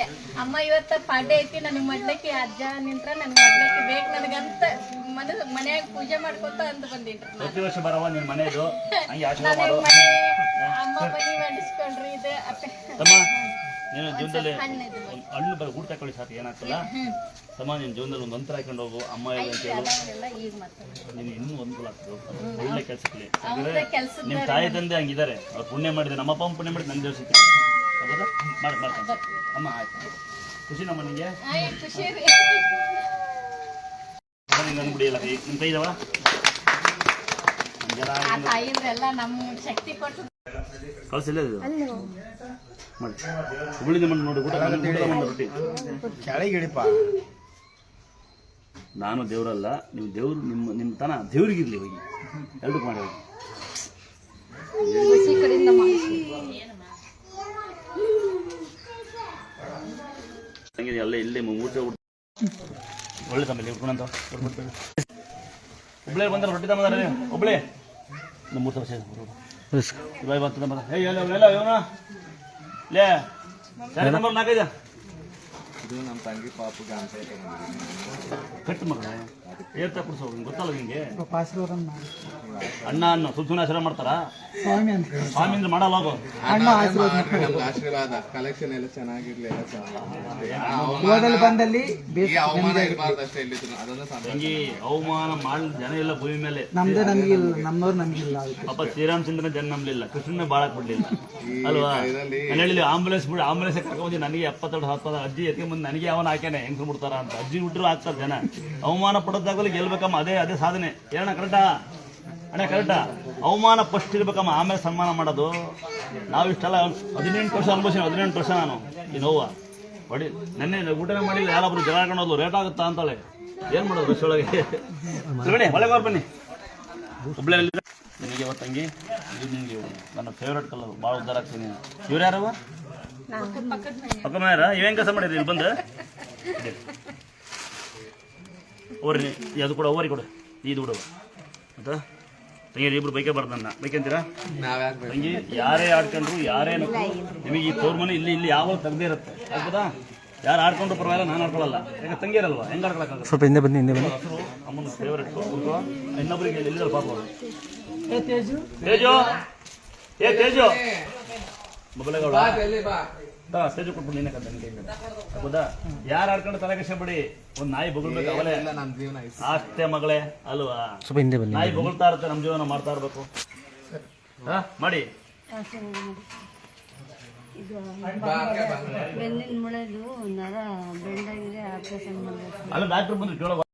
ಅಂದೆ ಅಮ್ಮ ಇವತ್ತ ಪಾಡ್ಯ ಐತಿ ನನಗ್ ಮಡ್ಲಕ್ಕಿ ಅಜ್ಜ ನಿಂತ್ರ ನನಗ್ ಮಡ್ಲಕ್ಕಿ ಬೇಕು ನನಗಂತ ಮನ ಮನ್ಯಾಗ ಪೂಜೆ ಮಾಡ್ಕೊತ ಅಂತ ಬಂದಿನ್ರಿ ನಾನು. ಪ್ರತಿ ವರ್ಷ ಬರವ ನಿನ್ ಮನೆದು? ಹಂಗೆ ಆಶೀರ್ವಾದ ನನಗ್ ಮನೆ ಅಮ್ಮ ಬನ್ನಿ ಮಾಡಿಸ್ಕೊಂಡ್ರಿ ಇದು. ಅಪ್ಪ. ತಮ್ಮ ನೀನು ಜೀವನದಲ್ಲಿ ಹಣ್ಣು ಇದು ಒಂದ್ ಹಣ್ಣು ಬರ ಊಟ ತಕೊಳ್ಳಿ ಸಾಕು ಏನಾಗ್ತಲ್ಲ ತಮ್ಮ ನಿನ್ನ ಜೀವನದಲ್ಲಿ ಒಂದು ಮಂತ್ರ ಹಾಕೊಂಡು ಹೋಗು ಅಮ್ಮ ನಿನ್ ಅಂತ ಹೇಳು. ಎಲ್ಲ ಈಗ ಮತ್ತೆ. ನೀನು ಇನ್ನೂ ಅನುಕೂಲ ಆಗ್ತದೆ ಒಳ್ಳೆ ಕೆಲಸಕ್ಕೆ. ಅವ್ರ ಕೆಲ್ಸದ ನಿಮ್ಮ ತಾಯಿ ತಂದೆ ಹಂಗಿದ್ದಾರೆ ಅವ್ರು ಪುಣ್ಯ ಮಾಡಿದ್ರೆ ನಮ್ಮಪ್ಪ ಪುಣ್ಯ ಮಾಡಿದ್ರೆ ನನ್ನ ದೇವ್ರ ಸಿಕ್ಕಿದೆ ಹೌದಾ? ಮಾಡಿ ಮಾಡ್ಕೊಂಡು ಅಮ್ಮ ಆಯ್ತು. ಖುಷಿ ನಮ್ಮ ನಿಮಗೆ ನಿಮ್ಮ ಕೈ ಇದಾವ? ಕಳ್ಸಿಲ್ಲ ಮಾಡಿ. ಹುಬ್ಳಿದ ಮಣ್ಣು ನೋಡಿ ಊಟ ರೊಟ್ಟಿ. ನಾನು ದೇವರಲ್ಲ ನೀವು ದೇವ್ರು ನಿಮ್ಮ ನಿಮ್ಮ ತನ ದೇವ್ರಿಗಿರ್ಲಿ ಹೋಗಿ. ಎರಡು ಮಾಡಿ ಹೋಗಿ. ತಂಗಿದೆ ಇಲ್ಲಿ ಊಟ ಒಳ್ಳೆ ತಮ್ಮಲ್ಲಿ ಹುಡ್ಕೊಂಡಂತ ಹುಬ್ಳಿ ಬಂದ್ರೆ. ರೊಟ್ಟಿ ತಮ್ಮದಾರೆ ಹುಬ್ಳಿ ನಮ್ಮ ಮೂರ್ತ ವರ್ಷ ಇವಾಗ ಬಂತ ಎಲ್ಲ ಎಲ್ಲ ಇವನ. ಲೇ ಸರಿ ನಂಬರ್ ನಾಲ್ಕೈದ. ಇದು ನಮ್ಮ ತಂಗಿ ಪಾಪಗೆ ಅಂತ ಕಟ್ ಮಗನೇ. ಏರ್ತಾ ಕುಡ್ಸೋ ಗೊತ್ತಲ್ಲ ನಿಂಗೆ? ಅಣ್ಣ ಅನ್ನ ಸುಮ್ಮನೆ ಆಶೀರ್ವಾದ ಮಾಡ್ತಾರ? ಸ್ವಾಮಿ ಅಂದ್ರೆ ಮಾಡಲ್ಲ ಹೋಗು ನಮ್ಗೆ ಆಶೀರ್ವಾದ ಕಲೆಕ್ಷನ್ ಎಲ್ಲ ಚೆನ್ನಾಗಿರ್ಲಿ ಎಲ್ಲ ಚೆನ್ನಾಗಿ ಬಂದಲ್ಲಿ ಅವಮಾನ ಇರಬಾರ್ದು ಅಷ್ಟೇ ಎಲ್ಲಿದ್ರು ಅದೊಂದು ತಂಗಿ ಅವಮಾನ ಮಾಡಿ ಜನ ಇಲ್ಲ ಭೂಮಿ ಮೇಲೆ. ನಮ್ದೇ ನಮ್ಗಿಲ್ಲ ನಮ್ಮವ್ರು ನಮ್ಗಿಲ್ಲ ಪಾಪ ಶ್ರೀರಾಮಚಂದ್ರನ ಜನ ನಂಬಲಿಲ್ಲ ಕೃಷ್ಣನ ಬಾಳ ಕೊಡ್ಲಿಲ್ಲ. ಅಲ್ವಾ? ಹೇಳಿ ಆಂಬುಲೆನ್ಸ್ ಬಿಡಿ ಆಂಬುಲೆನ್ಸ್ ಕರ್ಕೊಂಡ್ಬಂದು ನನಗೆ ಎಪ್ಪತ್ತೆರಡು ಹತ್ತದ ಅಜ್ಜಿ ಎತ್ಕೊಂಡ್ ನನಗೆ ಅವನ ಹಾಕ್ಯಾನೆ ಹೆಂಗ್ ಬಿಡ್ತಾರ ಅಂತ. ಅಜ್ಜಿ ಬಿಟ್ರು ಆಗ್ತಾರ ಜನ. ಅವಮಾನ ಪಡೋದಾಗಲಿ ಗೆಲ್ಬೇಕಮ್ಮ, ಅದೇ ಅದೇ ಸಾಧನೆ. ಏನ ಕರೆಕ್ಟಾ ಅಣ್ಣ ಕರೆಕ್ಟಾ ಅವಮಾನ ಫಸ್ಟ್ ಇರ್ಬೇಕಮ್ಮ ಆಮೇಲೆ ಸನ್ಮಾನ ಮಾಡೋದು. ನಾವು ಇಷ್ಟೆಲ್ಲ ಹದಿನೆಂಟು ವರ್ಷ ಅನುಭವಿಸಿ ಹದಿನೆಂಟು ವರ್ಷ ನಾನು ಈ ನೋವ. ಹೊಡಿ, ನೆನ್ನೆ ಊಟನೇ ಮಾಡಿಲ್ಲ ಯಾರೊಬ್ರು ಜಗಳ ಹಾಕೊಂಡು ರೇಟ್ ಆಗುತ್ತಾ ಅಂತಾಳೆ. ಏನ್ ಮಾಡೋದು ರಸೊಳಗೆ ಒಳಗೆ? ಬನ್ನಿ. ಹುಬ್ಳಿಯಲ್ಲಿ ನಿನಗೆ ಇವತ್ತಂಗಿ ಇದು ನಿನಗೆ ನನ್ನ ಫೇವ್ರೇಟ್ ಕಲರ್ ಭಾಳ ಉದ್ದಾರ ಆಗ್ತೀನಿ. ಇವ್ರು ಯಾರವ ಪಕ್ಕ ಮನೆಯಾರ ಇವೇನ್ ಕೆಲಸ ಮಾಡಿದ್ರಿ ಇಲ್ಲಿ ಬಂದು? ಓರಿ ಅದು ಕೂಡ ಓರಿ ಕೊಡು. ಇದು ಬಿಡು ಮತ್ತ? ತಂಗಿ ಇಬ್ರು ಬೈಕೆ ಬರ್ದನ್ನ ಬೈಕಂತೀರಾ ನಾವ್ಯಾಕೆ ಬೇಕು ತಂಗಿ ಯಾರೇ ಆಡ್ಕೊಂಡ್ರು ಯಾರೇ ನಿಮಗೆ ಈ ತೋರ್ ಮನೆ ಇಲ್ಲಿ ಇಲ್ಲಿ ಯಾವಾಗ ತೆಗ್ದೇ ಇರುತ್ತೆ. ಆಗ್ಬೋದಾ ಯಾರು ಆಡ್ಕೊಂಡ್ರು ಪರವಾಗಿಲ್ಲ ನಾನು ಆಡ್ಕೊಳ್ಳಲ್ಲ. ಯಾಕೆ ತಂಗಿ ಇರಲ್ವಾ ಹೆಂಗ್ ಆಡ್ಕೊಳಕ್ಕಾಗಲ್ಲ ಸ್ವಲ್ಪ ಹಿಂದೆ ಬನ್ನಿ ಹಿಂದೆ ಬನ್ನಿ. ಅಮ್ಮನ ಫೇವ್ರೆಟ್ ಇನ್ನೊಬ್ಬರಿಗೆ ಎಲ್ಲಿ ಪಾಪ. ತೇಜು. ತೇಜು? ಏ ತೇಜು? ಮೊಬೈಲ್ಗೌಡ ಕೊಟ್ಬಿಟ್ಟು ನೀನೆ. ಹೌದಾ ಯಾರು ಆಡ್ಕೊಂಡು ತಲೆ ಕಷ್ಟ ಒಂದ್ ನಾಯಿ ಬೊಗಳ್ಬೇಕು ಅವಲೇ. ಎಲ್ಲ ನಮ್ಮ ಜೀವನ ಇಷ್ಟ ಅಷ್ಟೇ ಮಗಳೇ ಅಲ್ವಾ? ನಾಯಿ ಬೊಗಳ್ತಾ ಇರುತ್ತೆ ನಮ್ ಜೀವನ ಮಾಡ್ತಾ ಇರ್ಬೇಕು. ಹಾ ಮಾಡಿ. ಅಲ್ಲ ಡಾಕ್ಟರ್ ಬಂದು ಕೇಳೋ